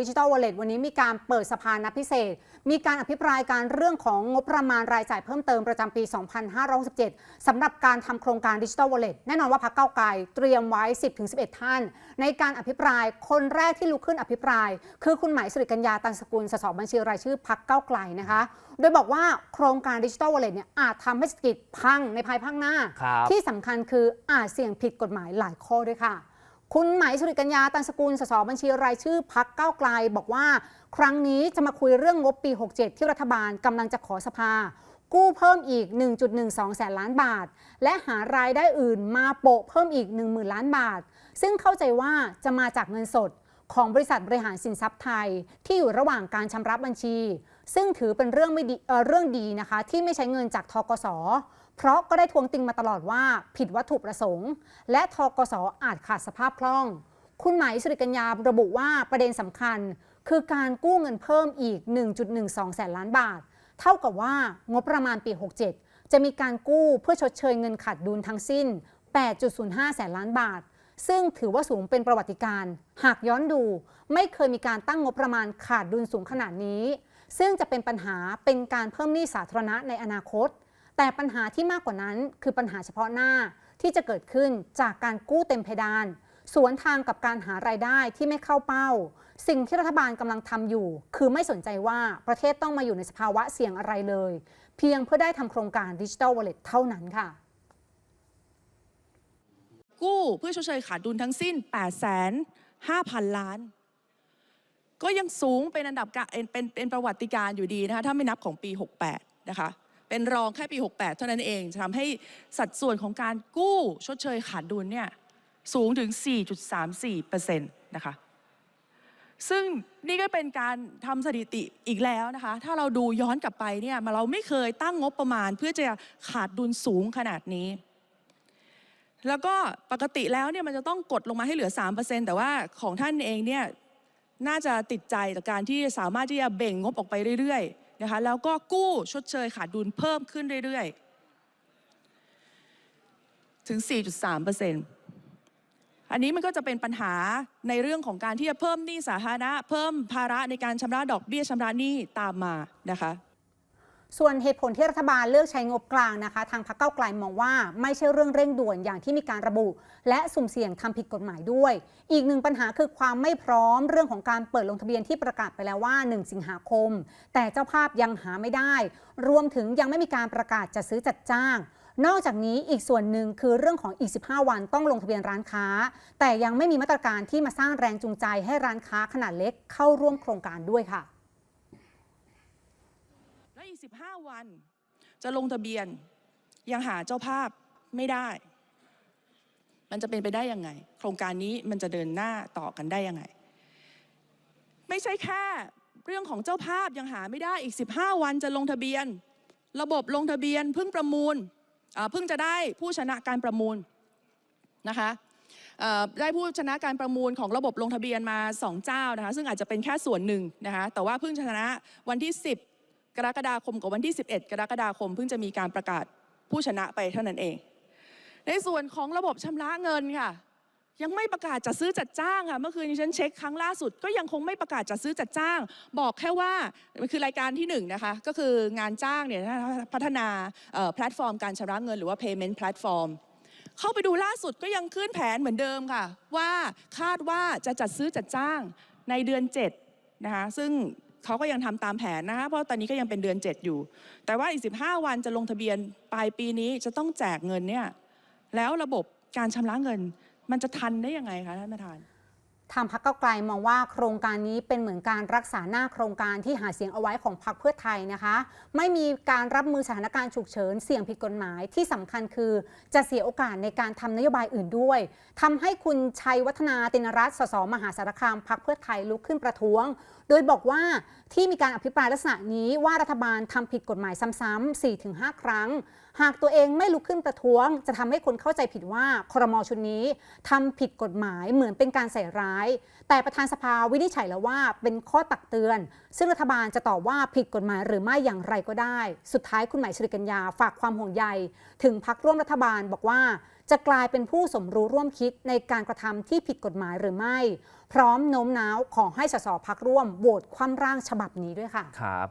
ดิจิทัลวอลเล็ตวันนี้มีการเปิดสภานัดพิเศษ มีการอภิปรายการเรื่องของงบประมาณรายจ่ายเพิ่มเติมประจำปี 2567สำหรับการทำโครงการดิจิทัลวอลเล็ตแน่นอนว่าพรรคเก้าวไกลเตรียมไว้ 10-11 ท่าน ในการอภิปรายคนแรกที่ลุกขึ้นอภิปราย คือคุณหมายสุริกัญญาตันสกุลสสบัญชีรายชื่อพรรคเก้าวไกลนะคะ โดยบอกว่าโครงการดิจิทัลวอลเล็ตเนี่ยอาจทำให้เศรษฐกิจพังในภายภาคหน้าครับที่สำคัญคืออาจเสี่ยงผิดกฎหมายหลายข้อด้วยค่ะ คุณไหมายสุริกัญญาตันสกุลสสบัญชีรายชื่อพักเก้าไกลบอกว่า ครั้งนี้จะมาคุยเรื่องงบปี 67 ที่รัฐบาลกำลังจะขอสภา กู้เพิ่มอีก 1.12 แสนล้านบาท และหารายได้อื่นมาโปะเพิ่มอีก 10,000 ล้านบาท ซึ่งเข้าใจว่าจะมาจากเงินสดของบริษัทบริหารสินทรัพย์ไทย ที่อยู่ระหว่างการชำระบัญชี ซึ่งถือเป็นเรื่องไม่ดีเเรื่องดีนะคะ ที่ไม่ใช้เงินจากทกส เพราะก็ได้ทวงติงมาตลอดว่าผิดวัตถุประสงค์ และทกสอาจขาดสภาพคล่อง คุณหมายสุริกัญญาระบุว่าประเด็นสำคัญ คือการกู้เงินเพิ่มอีก 1.12 แสนล้านบาท เท่ากับว่างบประมาณปี 67 จะมีการกู้เพื่อชดเชยเงินขาดดุลทั้งสิ้น 8.05 แสนล้านบาทซึ่งถือว่าสูงเป็นประวัติการณ์หากย้อนดู ไม่เคยมีการตั้งงบประมาณขาดดุลสูงขนาดนี้ ซึ่งจะเป็นปัญหาเป็นการเพิ่มหนี้สาธารณะในอนาคต แต่ปัญหาที่มากกว่านั้น คือปัญหาเฉพาะหน้าที่จะเกิดขึ้นจากการกู้เต็มเพดาน สวนทางกับการหารายได้ที่ไม่เข้าเป้า สิ่งที่รัฐบาลกำลังทำอยู่ คือไม่สนใจว่าประเทศต้องมาอยู่ในสภาวะเสี่ยงอะไรเลย เพียงเพื่อได้ทำโครงการดิจิทัลวอลเล็ตเท่านั้นค่ะกู้เพื่อชดเชยขาดดุลทั้งสิ้น 8 5 0 0 0 ล้าน ก็ยังสูงเป็นอันดับเป็นเป็นประวัติการ์อยู่ดีนะคะถ้าไม่นับของปี 68 นะคะ เป็นรองแค่ปี 68 เท่านั้นเองจะทำให้สัดส่วนของการกู้ชดเชยขาดดุลเนี่ยสูงถึง 4.34%นะคะ ซึ่งนี่ก็เป็นการทำสถิติอีกแล้วนะคะ ถ้าเราดูย้อนกลับไปเนี่ยมาเราไม่เคยตั้งงบประมาณ เพื่อจะขาดดุลสูงขนาดนี้แล้วก็ปกติแล้วเนี่ยมันจะต้องกดลงมาให้เหลือ 3%แต่ว่าของท่านเองเนี่ย น่าจะติดใจจากการที่สามารถที่จะเบ่งงบออกไปเรื่อยๆนะคะแล้วก็กู้ชดเชยขาดดุลเพิ่มขึ้นเรื่อยๆ ถึง 4.3%อันนี้มันก็จะเป็นปัญหาในเรื่องของการที่จะเพิ่มหนี้สาธารณะ เพิ่มภาระในการชำระดอกเบี้ยชำระหนี้ตามมานะคะ ส่วนเหตุผลที่รัฐบาลเลือกใช้งบกลางนะคะ ทางพรรคเก้าไกลมองว่าไม่ใช่เรื่องเร่งด่วนอย่างที่มีการระบุ และสุ่มเสี่ยงทำผิดกฎหมายด้วย อีกหนึ่งปัญหาคือความไม่พร้อมเรื่องของการเปิดลงทะเบียนที่ประกาศไปแล้วว่า 1 สิงหาคม แต่เจ้าภาพยังหาไม่ได้ รวมถึงยังไม่มีการประกาศจัดซื้อจัดจ้างนอกจากนี้อีกส่วนหนึ่งคือเรื่องของอีก 15 วันต้องลงทะเบียนร้านค้า แต่ยังไม่มีมาตรการที่มาสร้างแรงจูงใจให้ร้านค้าขนาดเล็กเข้าร่วมโครงการด้วยค่ะ และอีก 15 วัน จะลงทะเบียนยังหาเจ้าภาพไม่ได้ มันจะเป็นไปได้ยังไง โครงการนี้มันจะเดินหน้าต่อกันได้ยังไง ไม่ใช่แค่เรื่องของเจ้าภาพยังหาไม่ได้อีก 15 วันจะลงทะเบียน ระบบลงทะเบียนเพิ่งประมูลเพิ่งจะได้ผู้ชนะการประมูลนะคะได้ผู้ชนะการประมูลของระบบลงทะเบียนมา 2 เจ้านะคะซึ่งอาจจะเป็นแค่ส่วนหนึ่งนะคะแต่ว่าเพิ่งชนะวันที่ 10 กรกฎาคมกับวันที่ 11 กรกฎาคมเพิ่งจะมีการประกาศผู้ชนะไปเท่านั้นเอง ในส่วนของระบบชำระเงินค่ะ ยังไม่ประกาศจัดซื้อจัดจ้างค่ะเมื่อคืนนี้ฉันเช็คครั้งล่าสุด ก็ยังคงไม่ประกาศจัดซื้อจัดจ้าง บอกแค่ว่าคือรายการที่หนึ่งนะคะก็คืองานจ้างเนี่ยพัฒนาแพลตฟอร์มการชำระเงินหรือว่า payment platform เข้าไปดูล่าสุดก็ยังขึ้นแผนเหมือนเดิมค่ะ ว่าคาดว่าจะจัดซื้อจัดจ้างในเดือน7นะคะซึ่ง เขาก็ยังทำตามแผนนะคะเพราะตอนนี้ก็ยังเป็นเดือน 7 อยู่ แต่ว่าอีก 15 วันจะลงทะเบียนปลายปีนี้จะต้องแจกเงินเนี่ยแล้วระบบการชำระเงิน มันจะทันได้ยังไงคะท่านประธาน ทางพรรคเก้าไกลมองว่าโครงการนี้เป็นเหมือนการรักษาหน้าโครงการที่หาเสียงเอาไว้ของพรรคเพื่อไทยนะคะ ไม่มีการรับมือสถานการณ์ฉุกเฉินเสี่ยงผิดกฎหมายที่สำคัญคือ จะเสียโอกาสในการทำนโยบายอื่นด้วยทำให้คุณชัยวัฒนาตินรัตน์สสมหาสารคามพรรคเพื่อไทยลุกขึ้นประท้วง โดยบอกว่าที่มีการอภิปรายลักษณะนี้ว่ารัฐบาลทำผิดกฎหมายซ้ำๆ4-5 ครั้ง หากตัวเองไม่ลุกขึ้นประท้วง จะทำให้คนเข้าใจผิดว่าครมชุดนี้ทำผิดกฎหมายเหมือนเป็นการใส่ร้ายแต่ประธานสภาวินิจฉัยแล้วว่าเป็นข้อตักเตือน ซึ่งรัฐบาลจะตอบว่าผิดกฎหมายหรือไม่อย่างไรก็ได้ สุดท้ายคุณหมายชริกัญญาฝากความห่วงใย ถึงพักร่วมรัฐบาลบอกว่า จะกลายเป็นผู้สมรู้ร่วมคิดในการกระทำที่ผิดกฎหมายหรือไม่ พร้อมโน้มน้าวขอให้สสพักร่วมโหวตคว่ำร่างฉบับนี้ด้วยค่ะครับ